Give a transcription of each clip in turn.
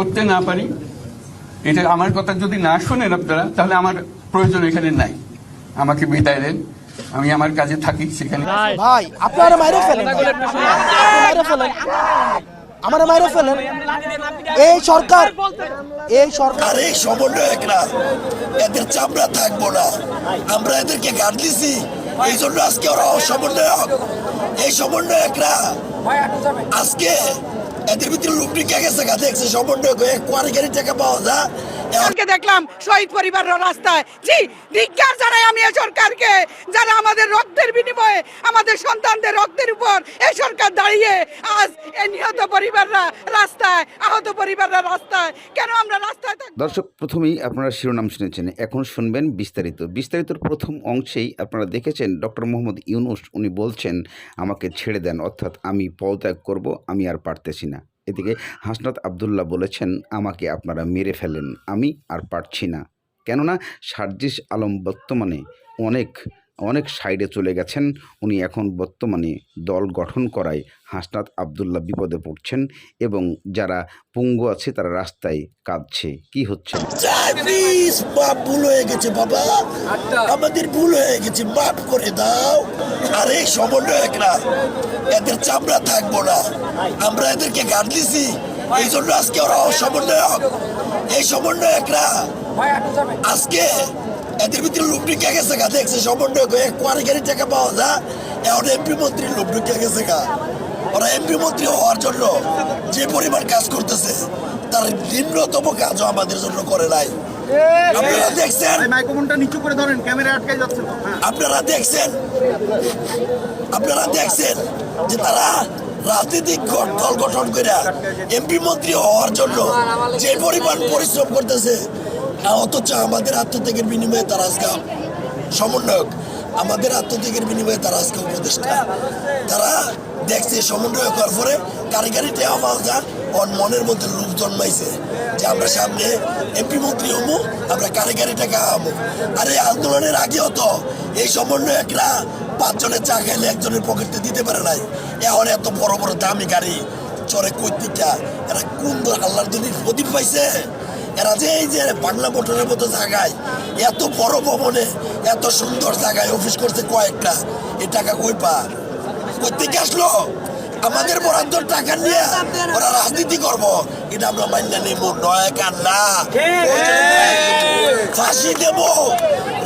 করতে না পারি এটা আমার কথা যদি না শোনেন আপনারা তাহলে আমার প্রয়োজন এখানে নাই। আমাকে বিদায় দেন আমি আমার কাজে থাকি সেখানে। ভাই। আপনারা মাইরে ফেলেন। মাইরে ফেলেন। আমার মাইরে ফেলেন। এই সরকার এই সরকার। আরে সমন্বয়করা এদের চামড়া থাকব না। আমরা এদেরকে গাড় দিছি। এই জন্য আজকে ওরা সমন্বয়ক। এই সমন্বয়করা আজকে এদের ভিতরে লুপড়ি কে গেছে গা? দেখছে সমন্বয়ক কোয়ারি গাড়ি টাকা পাওয়া যায়। কালকে দেখলাম শহীদ পরিবারের রাস্তায়। জি ধিক্কার জানাই আমি এই সরকারকে যারা আমাদের রক্তের বিনিময়ে আমাদের সন্তানদের রক্তের উপর এই সরকার দাঁড়িয়ে আজ এই নিহত পরিবাররা রাস্তায় আহত পরিবাররা রাস্তায় কেন আমরা রাস্তায় দর্শক প্রথমেই আপনারা শিরোনাম শুনেছেন এখন শুনবেন বিস্তারিত। বিস্তারিতর প্রথম অংশেই আপনারা দেখেছেন ডক্টর মোহাম্মদ ইউনুস উনি বলছেন আমাকে ছেড়ে দেন অর্থাৎ আমি পদত্যাগ করব আমি আর পারতেছি না। এদিকে হাসনাত আবদুল্লাহ বলেছেন আমাকে আপনারা মেরে ফেলেন আমি আর পারছি না। কেননা সার্জিস আলম বর্তমানে অনেক অনেক সাইডে চলে গেছেন উনি এখন বর্তমানে দল গঠন করায় হাসনাত আবদুল্লাহ বিপদে পড়ছেন এবং যারা পঙ্গু আছে তারা রাস্তায় কাঁদছে। কি হচ্ছে? বাপ ভুল হয়ে গেছে বাবা। আমাদের ভুল হয়ে গেছে মাফ করে দাও। আরে সমন্বয়করা এদের চামড়া থাকব না। আমরা এদেরকে গাড় দিছি। এই জন্য আজকে ওরা সমন্বয়ক এই সমন্বয়করা আজকে এদের ভিতরে লোক ঢুকে গেছে গা। দেখছে সমন্বয়ক হয়ে কোয়ারি গাড়ি টাকা পাওয়া যায়। এখন এমপি মন্ত্রীর লোক ঢুকে গেছে গা। ওরা এমপি মন্ত্রী হওয়ার জন্য যে পরিমাণ কাজ করতেছে, তার নিম্নতম কাজও আমাদের জন্য করে নাই। আপনারা দেখছেন? মাইক্রোফোনটা নিচু করে ধরেন ক্যামেরা আটকে যাচ্ছে তো। হ্যাঁ। আপনারা দেখছেন? আপনারা দেখছেন যে তারা রাজনৈতিক দল গঠন করে এমপি মন্ত্রী হওয়ার জন্য যে পরিমাণ পরিশ্রম করতেছে অথচ আমাদের আত্মত্যাগের বিনিময়ে তারা আজকে সমন্বয়ক আমাদের আত্মত্যাগের বিনিময়ে তারা আজকে উপদেষ্টা। তারা দেখছে সমন্বয় করার পরে টেয়া পাওয়া যায় ওর মনের মধ্যে লোভ জন্মাইছে যে আমরা সামনে এমপি মন্ত্রী হব আমরা কারিগরি টাকা হব আর এই আন্দোলনের আগেও তো এই সমন্বয়করা পাঁচজনের চা খাইলে একজনের পকেটে দিতে পারে নাই। এখন এত বড় বড় দামি গাড়ি, চরে কৈতিকা এরা কোন আল্লাহর দুনির প্রদীপ পাইছে? এরা যে এই যে বাংলা মোটরের মতো জায়গায় এত বড় ভবনে, এত সুন্দর জায়গায় অফিস করছে কয়েকটা এই টাকা কই পা কোথেকে আসলো। আমাদের বরাদ্দ টাকা নিয়ে ওরা রাজনীতি করব। এটা আমরা মান্য নেব, নয় কান্না ফাঁসি দেব।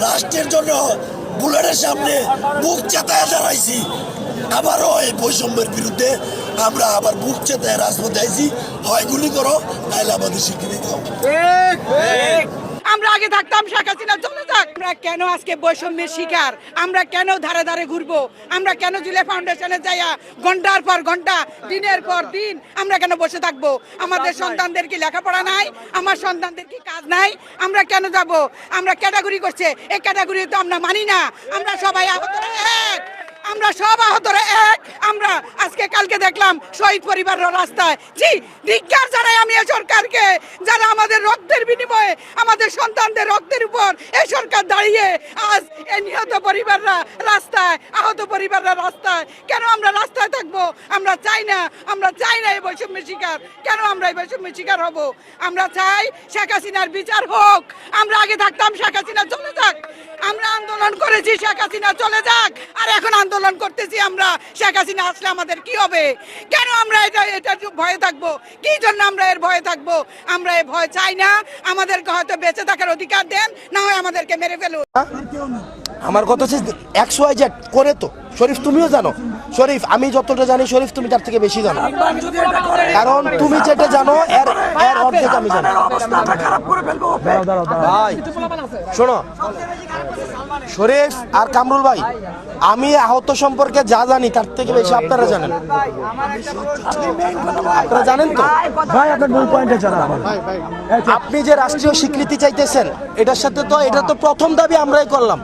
রাষ্ট্রের জন্য বুলেটের সামনে বুক চেতায় দাঁড়াইছি। আবারও এই বৈষম্যের বিরুদ্ধে আমরা আবার বুক চেতায় রাজপথে আইছি। হয় গুলি করো নাহলে আমাদের স্বীকৃতি দাও। আমরা আগে থাকতাম শেখ হাসিনা চলে যাক। আমরা কেন আজকে বৈষম্যের শিকার? আমরা কেন ধারে ধারে ঘুরবো? আমরা কেন জুলে ফাউন্ডেশনে যাইয়া ঘণ্টার পর ঘণ্টা দিনের পর দিন আমরা কেন বসে থাকব? আমাদের সন্তানদের কি লেখাপড়া নাই? আমার সন্তানদের কি কাজ নাই? আমরা কেন যাব? আমরা ক্যাটাগরি করছে। এই ক্যাটাগরি তো আমরা মানি না। আমরা সবাই আহতরা এক। আমরা সব আহতরা এক। আমরা আজকে কালকে দেখলাম শহীদ পরিবারের রাস্তায়। জি ধিক্কার জানাই আমি সরকারকে যারা আমাদের রক্তের বিনিময়ে আমাদের সন্তানদের রক্তের উপর এই সরকার দাঁড়িয়ে আজ এই নিহত পরিবাররা রাস্তায়, আহত পরিবাররা রাস্তায়, কেন আমরা রাস্তায় থাকব? আমরা চাই না, আমরা চাই না এই বৈষম্যের শিকার। কেন আমরা এই বৈষম্যের শিকার হব? আমরা চাই শেখ হাসিনার বিচার হোক। আমরা আগে থাকতাম শেখ হাসিনা চলে যাক। আমরা আন্দোলন করেছি, শেখ হাসিনা চলে যাক। আর এখন আন্দোলন করতেছি আমরা। শেখ হাসিনা আসলে আমাদের কি হবে? কেন আমরা এটা এটা ভয়ে থাকব? কি জন্য আমরা এর ভয়ে থাকব? আমরা এ ভয় চাই না। আমাদেরকে হয়তো বেঁচে থাকার অধিকার দেন, না হয় আমাদেরকে মেরে ফেলুন। আমার কথা হচ্ছে একশো জেড করে তো। শরীফ তুমিও জানো। শরীফ আমি যতটা জানি শরীফ তুমি তার থেকে বেশি জানো। কারণ তুমি যেটা জানো এর এর অর্ধেক আমি জানি। ভাই শোনো। শরীফ আর কামরুল ভাই আমি আহত সম্পর্কে যা জানি তার থেকে বেশি আপনারা জানেন। আপনারা জানেন তো? ভাই আপনার মূল পয়েন্টে জানা আপনি যে রাষ্ট্রীয় স্বীকৃতি চাইতেছেন এটার সাথে তো এটা তো প্রথম দাবি আমরাই করলাম।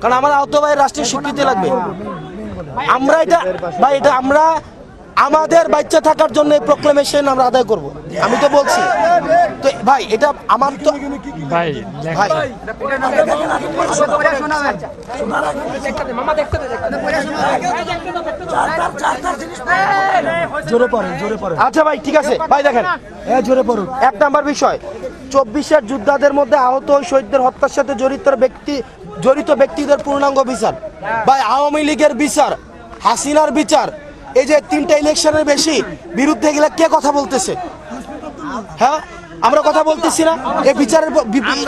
কারণ আমার আহত ভাই রাষ্ট্রীয় স্বীকৃতি লাগবে। আমরা এটা বা এটা আমরা আমাদের বাচ্চা থাকার জন্য এই প্রোক্লেমেশন আমরা আদায় করব। আমি তো বলছি। তো ভাই এটা আমার তো ভাই ভাই। জোরে পড়েন জোরে পড়েন। আচ্ছা ভাই ঠিক আছে। ভাই দেখেন। হ্যাঁ জোরে পড়ুন। এক নাম্বার বিষয় চব্বিশের যোদ্ধাদের মধ্যে আহত শহীদদের হত্যার সাথে জড়িত ব্যক্তি জড়িত ব্যক্তিদের পূর্ণাঙ্গ বিচার। ভাই আওয়ামী লীগের বিচার হাসিনার বিচার। এই যে তিনটা ইলেকশনের বেশি বিরুদ্ধে গেলে কে কথা বলতেছে? হ্যাঁ? আমরা কথা বলতেছি না। এই বিচারের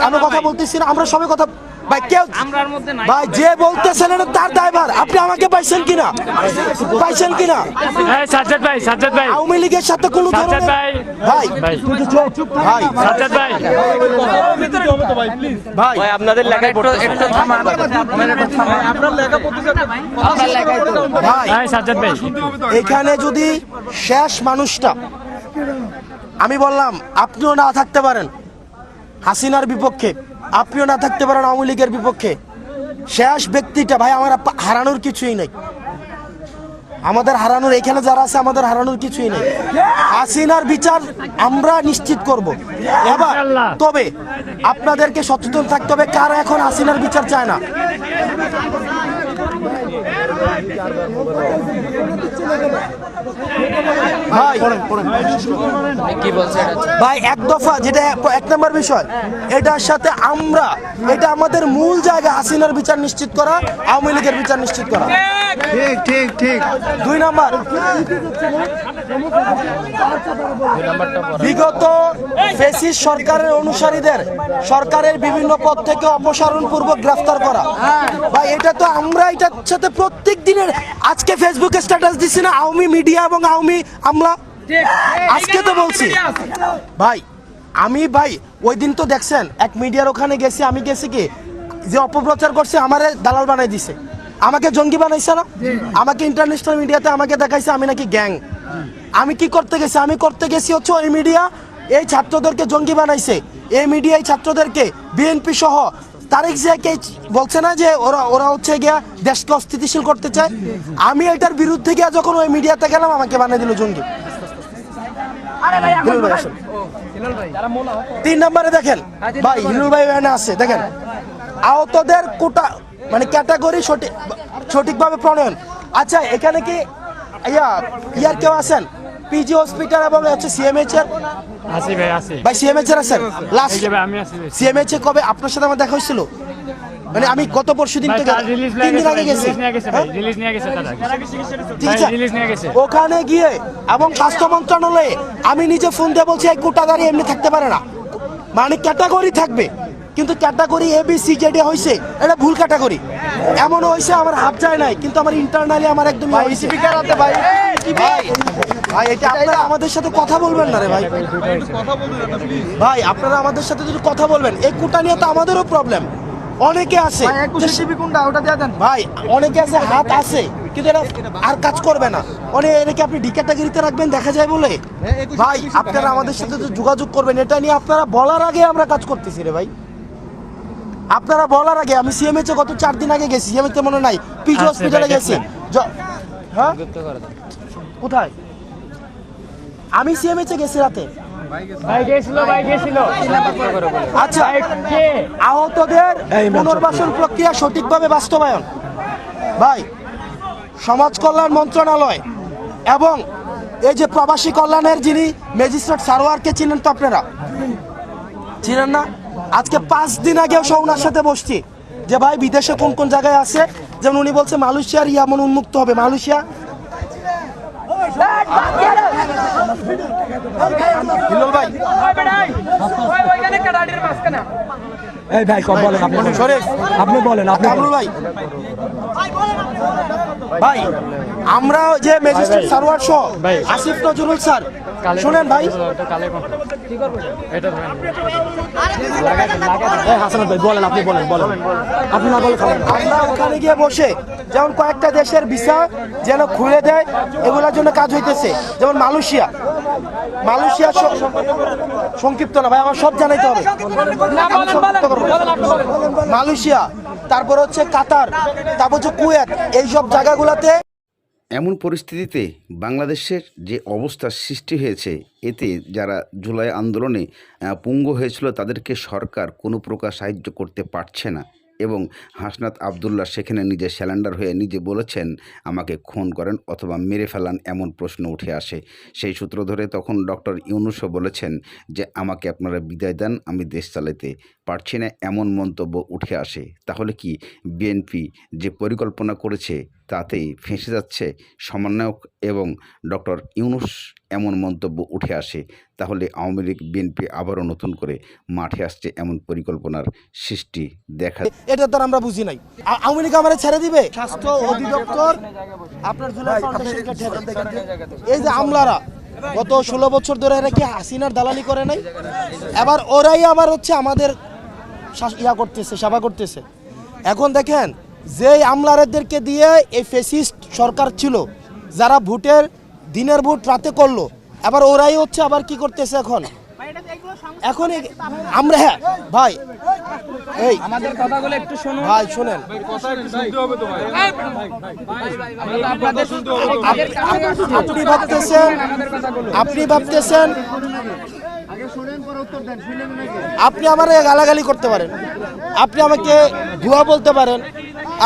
আমরা কথা বলতেছি না, আমরা সবাই কথা ভাই কেউ ভাই যে বলতেছেন এটা তার দায়ভার আপনি আমাকে পাইছেন কিনা? পাইছেন কিনা? এই সাজ্জাদ ভাই সাজ্জাদ ভাই। আওয়ামী লীগের সাথে কোনো সাজ্জাদ ভাই। ভাই। ভাই। ভাই। সাজ্জাদ ভাই। ভাই। আপনাদের লেখা একটু একটু থামান। ভাই ভাই সাজ্জাদ ভাই। এখানে যদি শেষ মানুষটা আমি বললাম আপনিও না থাকতে পারেন। হাসিনার বিপক্ষে। আপনিও না থাকতে পারেন আওয়ামী লীগের বিপক্ষে। শেষ ব্যক্তিটা ভাই আমার হারানোর কিছুই নেই। আমাদের হারানোর এখানে যারা আছে আমাদের হারানোর কিছুই নেই। হাসিনার বিচার আমরা নিশ্চিত করব। এবার তবে আপনাদেরকে সচেতন থাকতে হবে কারা এখন হাসিনার বিচার চায় না? ভাই কি বলছে এটা? ভাই এক দফা যেটা এক নম্বর বিষয় এটার সাথে আমরা এটা আমাদের মূল জায়গা হাসিনার বিচার নিশ্চিত করা আওয়ামী লীগের বিচার নিশ্চিত করা। ঠিক ঠিক ঠিক। দুই নাম্বার বিগত ফেসিস সরকারের অনুসারীদের সরকারের বিভিন্ন পদ থেকে অপসারণ পূর্বক গ্রেফতার করা। ভাই এটা তো আমরা এটার সাথে প্রত্যেক দিনের আজকে ফেসবুকে স্ট্যাটাস দিছি না আওয়ামী মিডিয়া এবং আওয়ামী আমলা। আজকে তো বলছি। ভাই আমি ভাই ওই দিন তো দেখছেন এক মিডিয়ার ওখানে গেছি আমি গেছি কি যে অপপ্রচার করছে আমারে দালাল বানাই দিছে। আমাকে জঙ্গি বানাইছে না? আমাকে ইন্টারন্যাশনাল মিডিয়াতে আমাকে দেখাইছে আমি নাকি গ্যাং আমি কি করতে গেছি? আমি করতে গেছি হচ্ছে ওই মিডিয়া এই ছাত্রদেরকে জঙ্গি বানাইছে। এই মিডিয়া এই ছাত্রদেরকে বিএনপি সহ তারেক জিয়াকে বলছে না যে ওরা ওরা হচ্ছে গিয়া দেশকে অস্থিতিশীল করতে চায়। আমি এটার বিরুদ্ধে গিয়া যখন ওই মিডিয়াতে গেলাম আমাকে বানিয়ে দিল জঙ্গি। তিন নম্বরে দেখেন। ভাই হিলুল ভাই এখানে আছে দেখেন। আহতদের কোটা মানে ক্যাটাগরি সঠিক সঠিকভাবে প্রণয়ন। আচ্ছা এখানে কি ইয়া ইয়ার কেউ আছেন? পিজি হসপিটাল এবং হচ্ছে সিএমএইচ এর? আসি ভাই আসি। ভাই সিএমএইচ এর আছেন? লাস্ট এই আমি আসি সিএমএইচ এ কবে আপনার সাথে আমার দেখা হয়েছিল? মানে আমি গত পরশু দিন থেকে রিলিজ তিন নিয়ে দিন আগে গেছে গেছি। রিলিজ নিয়ে গেছে ভাই হ্যাঁ? রিলিজ নিয়ে গেছে তারা। ঠিক আছে রিলিজ নিয়ে গেছে। ওখানে গিয়ে এবং স্বাস্থ্য মন্ত্রণালয়ে আমি নিজে ফোন দিয়ে বলছি এই কোটাদারি এমনি থাকতে পারে না। মানে ক্যাটাগরি থাকবে কিন্তু ক্যাটাগরি এ বি সি জেডি হয়েছে এটা ভুল ক্যাটাগরি এমন হয়েছে আমার হাত যায় নাই কিন্তু আমার ইন্টারনালি আমার একদম স্পিকার আছে ভাই? এটা আপনারা আমাদের সাথে কথা বলবেন না রে ভাই। ভাই আপনারা আমাদের সাথে যদি কথা বলবেন এই কোটা নিয়ে তো আমাদেরও প্রবলেম অনেকে আছে। কোনটা ওটা দিয়ে দেন। ভাই অনেকে আছে হাত আছে কিন্তু এটা আর কাজ করবে না। অনেক এটাকে আপনি ডি ক্যাটাগরিতে রাখবেন দেখা যায় বলে? ভাই আপনারা আমাদের সাথে তো যোগাযোগ করবেন এটা নিয়ে আপনারা বলার আগে আমরা কাজ করতেছি রে ভাই। আপনারা বলার আগে আমি সিএমএইচ গত চার দিন আগে গেছি সিএমএইচ মনে নাই পিজি আচ্ছা, হসপিটালে ভাই, গেছি। হ্যাঁ? কোথায়? আমি সিএমএইচ গেছি রাতে। আচ্ছা আহতদের পুনর্বাসন প্রক্রিয়া সঠিকভাবে বাস্তবায়ন। ভাই সমাজ কল্যাণ মন্ত্রণালয় এবং এই যে প্রবাসী কল্যাণের যিনি ম্যাজিস্ট্রেট সারোয়ারকে চিনেন তো আপনারা? চিনেন না? আজকে পাঁচ দিন আগেও সে ওনার সাথে বসছি। যে ভাই বিদেশে কোন কোন জায়গায় আছে? যেমন উনি বলছে মালয়েশিয়ার ইয়ামন উন্মুক্ত হবে। মালয়েশিয়া এই ভাই কম বলেন আপনি বলেন। আপনি বলেন আপনি ভাই ভাই আমরা যে ম্যাজিস্ট্রেট সারোয়ার সহ। আসিফ নজরুল স্যার শুনেন ভাই। এটা কালে কোন কি করব এটা? ধরেন। এই হাসান ভাই বলেন আপনি বলেন বলেন। আপনি না বলে খাবেন না। আমরা ওখানে গিয়ে বসে যেমন কয়েকটা দেশের ভিসা যেন খুলে দেয় এগুলোর জন্য কাজ হইতেছে। যেমন মালয়েশিয়া। মালয়েশিয়া সংক্ষিপ্ত না ভাই আমার সব জানাইতে হবে। মালয়েশিয়া তারপর হচ্ছে কাতার তারপর হচ্ছে কুয়েত এইসব জায়গাগুলোতে এমন পরিস্থিতিতে বাংলাদেশের যে অবস্থার সৃষ্টি হয়েছে, এতে যারা জুলাই আন্দোলনে পুঙ্গ হয়েছিল, তাদেরকে সরকার কোনো প্রকার সাহায্য করতে পারছে না। এবং হাসনাত আবদুল্লাহ সেখানে নিজে স্যালেন্ডার হয়ে নিজে বলেছেন, আমাকে খুন করেন অথবা মেরে ফেলান এমন প্রশ্ন উঠে আসে। সেই সূত্র ধরে তখন ডক্টর ইউনুসও বলেছেন যে, আমাকে আপনারা বিদায় দেন, আমি দেশ চালাতে পারছি না এমন মন্তব্য উঠে আসে। তাহলে কি বিএনপি যে পরিকল্পনা করেছে তাতেই ফেঁসে যাচ্ছে সমন্বয়ক এবং ডক্টর ইউনুস এমন মন্তব্য উঠে আসে, তাহলে আওয়ামী লীগ, বিএনপি আবারও নতুন করে মাঠে আসছে এমন পরিকল্পনার সৃষ্টি দেখা এটা তো আর আমরা বুঝি নাই। আওয়ামী লীগ আমার ছেড়ে দিবে? স্বাস্থ্য অধিদপ্তর এই যে আমলারা, গত ষোলো বছর ধরে এরা কি হাসিনার দালালি করে নাই? এবার ওরাই আবার হচ্ছে আমাদের ইয়া করতেছে, সেবা করতেছে। এখন দেখেন যে আমলারদেরকে দিয়ে এই ফেসিস্ট সরকার ছিল যারা ভোটের দিনের ভোট রাতে করল এবার ওরাই হচ্ছে আবার কি করতেছে এখন এখন আমরা হ্যাঁ ভাই এই আমাদের কথাগুলো একটু শুনুন ভাই শোনেন আপনাদের আপনি ভাবতেছেন আপনি ভাবতেছেন আপনি আমার গালাগালি করতে পারেন। আপনি আমাকে ভুয়া বলতে পারেন।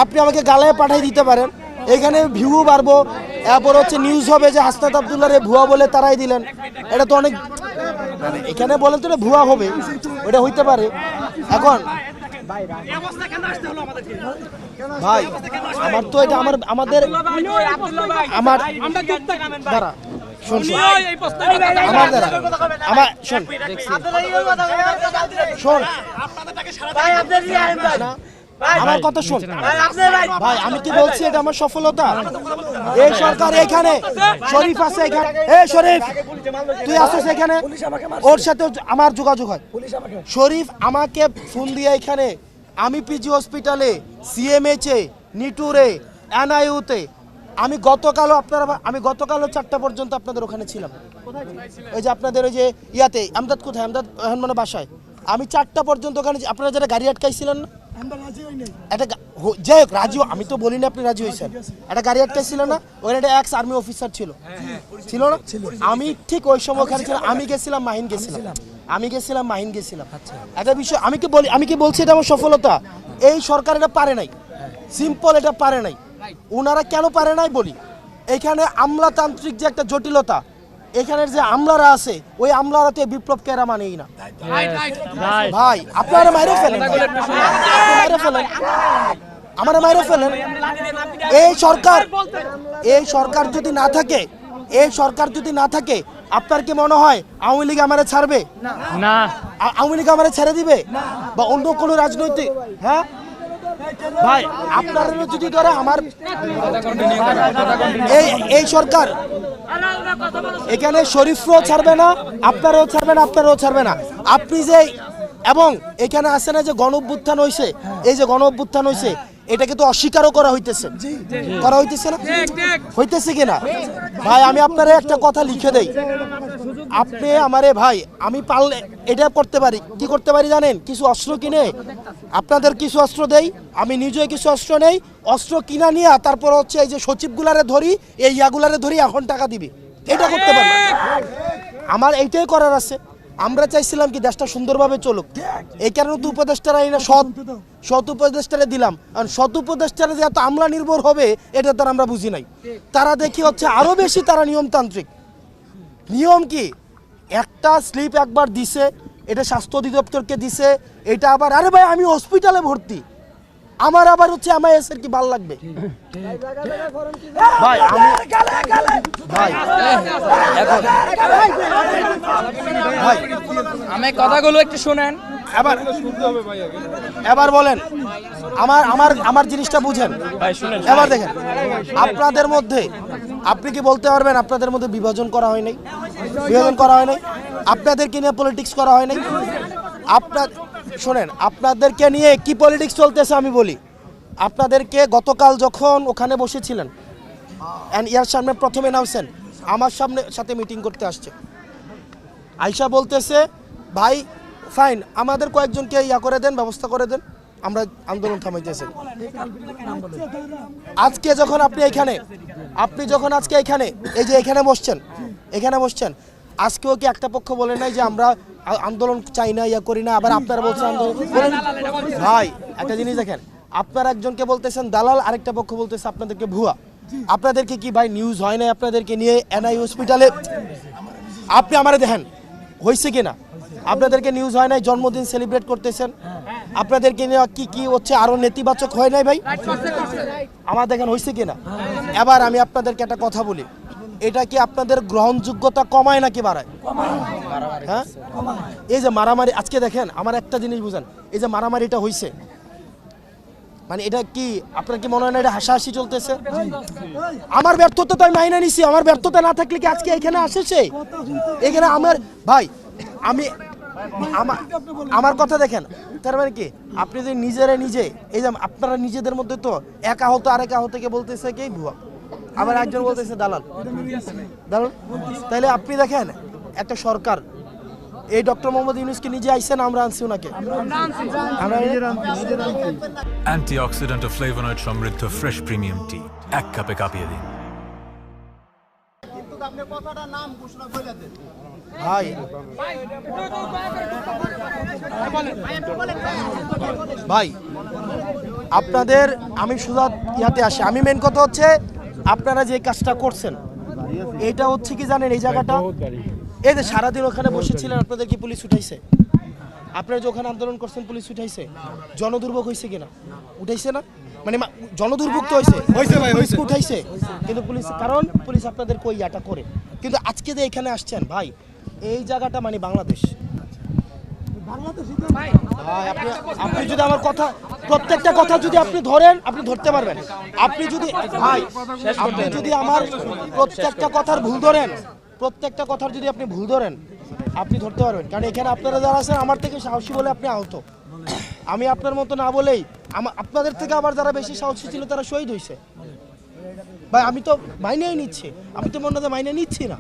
আপনি আমাকে গালায় পাঠিয়ে দিতে পারেন। এখানে ভিউ বাড়বো। এরপর হচ্ছে নিউজ হবে যে হাসনাত আবদুল্লাহ ভুয়া বলে তারাই দিলেন। এটা তো অনেক মানে এখানে বলেন তো এটা ভুয়া হবে। ওটা হইতে পারে। এখন ভাই, আমার তো এটা আমার আমাদের আমার দাঁড়া। শোন শোন আমার দাঁড়া আমার শোন শোন আমার কথা শোন ভাই আমি কি বলছি এটা আমার সফলতা এই সরকার এখানে শরীফ আছে এখানে এ শরীফ তুই আসিস এখানে ওর সাথে আমার যোগাযোগ হয় শরীফ আমাকে ফোন দিয়ে এখানে আমি পিজি হসপিটালে সিএমএইচে নিটুরে এনআইউতে আমি গতকালও আপনারা আমি গতকালও চারটা পর্যন্ত আপনাদের ওখানে ছিলাম। ওই যে আপনাদের ওই যে ইয়াতে আমদাদ কোথায়? আমদাদ মানে বাসায়। আমি চারটা পর্যন্ত ওখানে আপনারা যারা গাড়ি আটকাইছিলেন না? একটা যাই হোক রাজি আমি তো বলিনি আপনি রাজি হয়েছেন। একটা গাড়ি আটকাইছিল না? ওখানে একটা এক্স আর্মি অফিসার ছিল। ছিল না? আমি ঠিক ওই সময় ওখানে ছিলাম। আমি গেছিলাম মাহিন গেছিলাম। আমি গেছিলাম মাহিন গেছিলাম। একটা বিষয় আমি কি বলি আমি কি বলছি এটা আমার সফলতা? এই সরকার এটা পারে নাই। সিম্পল এটা পারে নাই। ওনারা কেন পারে নাই বলি? এখানে আমলাতান্ত্রিক যে একটা জটিলতা এখানের যে আমলারা আছে ওই আমলারা তো এই বিপ্লবকে এরা মানেই না। ভাই আপনারা মাইরে ফেলেন মাইরে ফেলেন। আমার মাইরে ফেলেন। এই সরকার এই সরকার যদি না থাকে এই সরকার যদি না থাকে আপনার কি মনে হয় আওয়ামী লীগ আমারে ছাড়বে? না। আওয়ামী লীগ আমারে ছেড়ে দিবে? বা অন্য কোনো রাজনৈতিক হ্যাঁ? ভাই, আপনারা যদি ধরে আমার এই এই সরকার। এখানে শরীফরাও ছাড়বে না, আপনারাও ছাড়বে না, আপনারাও ছাড়বে না। আপনি যে এবং এখানে আছে না যে গণ অভ্যুত্থান হয়েছে এই যে গণ অভ্যুত্থান হয়েছে এটাকে তো অস্বীকারও করা হইতেছে। করা হইতেছে না? হইতেছে কিনা? ভাই, আমি আপনারা একটা কথা লিখে দেই। আপনি আমারে ভাই, আমি পারলে এটা করতে পারি। কি করতে পারি জানেন? কিছু অস্ত্র কিনে। আপনাদের কিছু অস্ত্র দেই, আমি নিজে কিছু অস্ত্র নেই। অস্ত্র কিনা নিয়ে তারপর হচ্ছে এই যে সচিবগুলারে ধরি, এই ইয়াগুলারে ধরি, এখন টাকা দিবি। এটা করতে পারি। আমার এইটাই করার আছে। আমরা চাইছিলাম কি দেশটা সুন্দরভাবে চলুক। এই কারণে তো উপদেষ্টারা এই না সৎ। সৎ উপদেষ্টারে দিলাম। আর সৎ উপদেষ্টারা যে এত আমলা নির্ভর হবে, এটা তার আমরা বুঝি নাই। তারা দেখি হচ্ছে আরও বেশি তারা নিয়মতান্ত্রিক। নিয়ম কি? একটা স্লিপ একবার দিছে এটা স্বাস্থ্য অধিদপ্তরকে দিছে এটা আবার আরে ভাই আমি হসপিটালে ভর্তি। আমার আবার হচ্ছে আমার এসের কি ভালো লাগবে? ভাই আমি ভাই ভাই আমি কথাগুলো একটু শুনেন। এবার এবার বলেন আমার আমার আমার জিনিসটা বুঝেন। এবার দেখেন আপনাদের মধ্যে আপনি কি বলতে পারবেন আপনাদের মধ্যে বিভাজন করা হয় নাই? বিভাজন করা হয় নাই? আপনাদেরকে নিয়ে পলিটিক্স করা হয় নাই? আপনার, শোনেন, আপনাদেরকে নিয়ে কি পলিটিক্স চলতেছে আমি বলি। আপনাদেরকে গতকাল যখন ওখানে বসেছিলেন ইয়ার সামনে প্রথমে নামছেন, আমার সামনে, সাথে মিটিং করতে আসছে। আয়সা বলতেছে, ভাই ফাইন আমাদের কয়েকজনকে ইয়া করে দেন, ব্যবস্থা করে দেন, আমরা আন্দোলন থামাইতেছি। আজকে যখন আপনি এখানে আপনি যখন আজকে এখানে, এই যে এখানে বসছেন এখানে বসছেন, আজকেও কি একটা পক্ষ বলে নাই যে আমরা আন্দোলন চাই না, ইয়া করি না, আবার আপনারা বলছেন আন্দোলন ভাই, একটা জিনিস দেখেন, আপনার একজনকে বলতেছেন, দালাল আরেকটা পক্ষ বলতেছে আপনাদেরকে ভুয়া। আপনাদেরকে কি ভাই নিউজ হয় না আপনাদেরকে নিয়ে এনআই হসপিটালে আপনি আমারে দেখেন হয়েছে কিনা? আপনাদেরকে নিউজ হয় নাই, জন্মদিন সেলিব্রেট করতেছেন। আপনাদেরকে কি কি হচ্ছে, আরও নেতিবাচক হয় নাই ভাই? আমার দেখেন হয়েছে কিনা? এবার আমি আপনাদেরকে একটা কথা বলি। এটা কি আপনাদের গ্রহণযোগ্যতা কমায় নাকি বাড়ায়? হ্যাঁ? এই যে মারামারি, আজকে দেখেন, আমার একটা জিনিস বুঝেন। এই যে মারামারিটা হয়েছে মানে এটা কি, আপনার কি মনে হয় না এটা হাসাহাসি চলতেছে? আমার ব্যর্থতা তো আমি মাইনে নিছি, আমার ব্যর্থতা না থাকলে কি আজকে এখানে আসেছে এখানে আমার ভাই, আমি আমার আমার কথা দেখেন তার মানে কি? আপনি যদি নিজেরা নিজে এই যে আপনারা নিজেদের মধ্যে তো এক আহত আরেক আহতকে বলতেছে কে ভুয়া? আবার একজন বলতেছে দালাল। দালাল? তাহলে আপনি দেখেন একটা সরকার এই ডক্টর মোহাম্মদ ইউনুসকে নিজে আইসেন আমরা আনছি ওনাকে আমরা অ্যান্টিঅক্সিডেন্ট ও ফ্লেভোনয়েড সমৃদ্ধ ফ্রেশ প্রিমিয়াম টি এক কাপে কাঁপিয়ে দিন। ভাই। ভাই আপনাদের আমি সুদা ইয়াতে আসি। আমি মেন কথা হচ্ছে আপনারা যে কাজটা করছেন এটা হচ্ছে কি জানেন এই জায়গাটা? এই যে সারাদিন ওখানে বসেছিলেন আপনাদের কি পুলিশ উঠাইছে? আপনারা যে ওখানে আন্দোলন করছেন পুলিশ উঠাইছে? জনদুর্ভোগ হয়েছে কিনা? উঠাইছে না? মানে জনদুর্ভোগ তো হয়েছে হয়েছে ভাই হয়েছে উঠাইছে। কিন্তু পুলিশ কারণ পুলিশ আপনাদের কই ইয়াটা করে? কিন্তু আজকে যে এখানে আসছেন ভাই এই জায়গাটা মানে বাংলাদেশ। আপনি আপনি যদি আমার কথা প্রত্যেকটা কথা যদি আপনি ধরেন আপনি ধরতে পারবেন। আপনি যদি ভাই আপনি যদি আমার প্রত্যেকটা কথার ভুল ধরেন প্রত্যেকটা কথার যদি আপনি ভুল ধরেন আপনি ধরতে পারবেন। কারণ এখানে আপনারা যারা আছেন আমার থেকে সাহসী বলে আপনি আহত। আমি আপনার মতো না বলেই আপনাদের থেকে আবার যারা বেশি সাহসী ছিল তারা শহীদ হয়েছে ভাই আমি তো মাইনেই নিচ্ছি। আমি তো মনে হয় মাইনে নিচ্ছি না।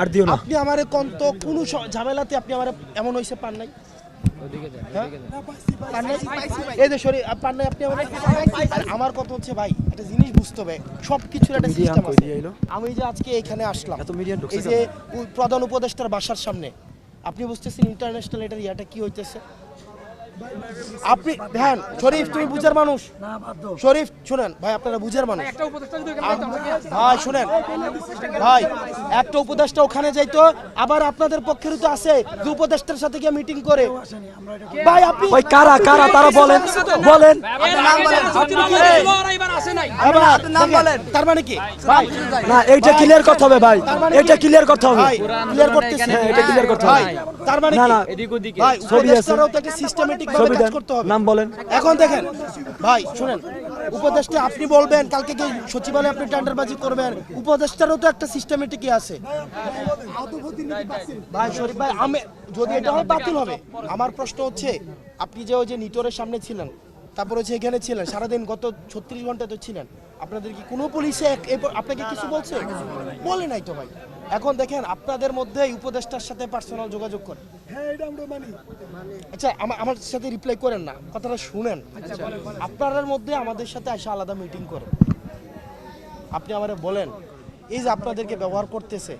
আর দিও না। আপনি আমার কন্ত কোনো ঝামেলাতে আপনি আমারে এমন হইছে পান নাই? আমার? কথা হচ্ছে ভাই একটা জিনিস বুঝতে হবে সবকিছুর একটা সিস্টেম আছে। আমি যে আজকে এখানে আসলাম এই যে প্রধান উপদেষ্টার বাসার সামনে আপনি বুঝতেছেন ইন্টারন্যাশনাল এটার ইয়াটা কি হইতেছে? আপনি ধ্যান শরীফ তুমি বুঝার মানুষ। শরীফ শুনেন ভাই আপনারা বুঝার মানুষ। ভাই শুনেন ভাই একটা উপদেষ্টা ওখানে যাইতো আবার আপনাদের পক্ষের তো আছে যে উপদেষ্টার সাথে গিয়ে মিটিং করে। ভাই আপনি ওই কারা কারা তারা বলেন বলেন। তার মানে কি? ভাই না এইটা ক্লিয়ার করতে হবে ভাই। মানে এইটা ক্লিয়ার করতে হবে। ক্লিয়ার করতেছি। হ্যাঁ, এটা clear করতে হবে। ভাই তার মানে না, না, ভাই ছবি আছে। উপদেষ্টারাও তো একটা সিস্টেমেটিক ভাবে ছবি কাজ করতে হবে। নাম বলেন। এখন দেখেন ভাই শুনেন উপদেষ্টা আপনি বলবেন কালকে কি সচিবালয়ে আপনি টেন্ডারবাজি করবেন? উপদেষ্টারও তো একটা সিস্টেমেটিকই আছে। ভাই শরীফ ভাই আমি যদি এটা হয় বাতিল হবে। আমার প্রশ্ন হচ্ছে আপনি যে ওই যে নিটোরের সামনে ছিলেন তারপরে হচ্ছে এখানে ছিলেন সারাদিন গত ছত্রিশ ঘণ্টা তো ছিলেন। আপনাদের কি কোনো পুলিশে আপনাকে কিছু বলছে? বলে নাই। তো ভাই। এখন দেখেন আপনাদের মধ্যে এই উপদেষ্টার সাথে পার্সোনাল যোগাযোগ করে আচ্ছা আমার আমার সাথে রিপ্লাই করেন না কথাটা শুনেন। আপনাদের মধ্যে আমাদের সাথে এসে আলাদা মিটিং করে আপনি আমারে বলেন এই যে আপনাদেরকে ব্যবহার করতেছে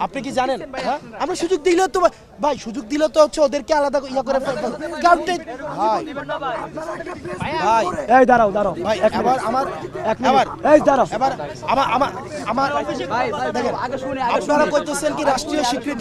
আপনি কি জানেন? হ্যাঁ? আমরা সুযোগ দিলে তো ভাই- ভাই সুযোগ দিলে তো হচ্ছে ওদেরকে আলাদা ইয়া করে ফেলব কাউন্টেড ভাই ভাই এই দাঁড়াও দাঁড়াও। ভাই একবার আমার এক এবার মিনিট এই দাঁড়াও। এবার আমার আমার আমার ভাই দেখেন আপনারা কইতেছেন কি রাষ্ট্রীয় স্বীকৃতি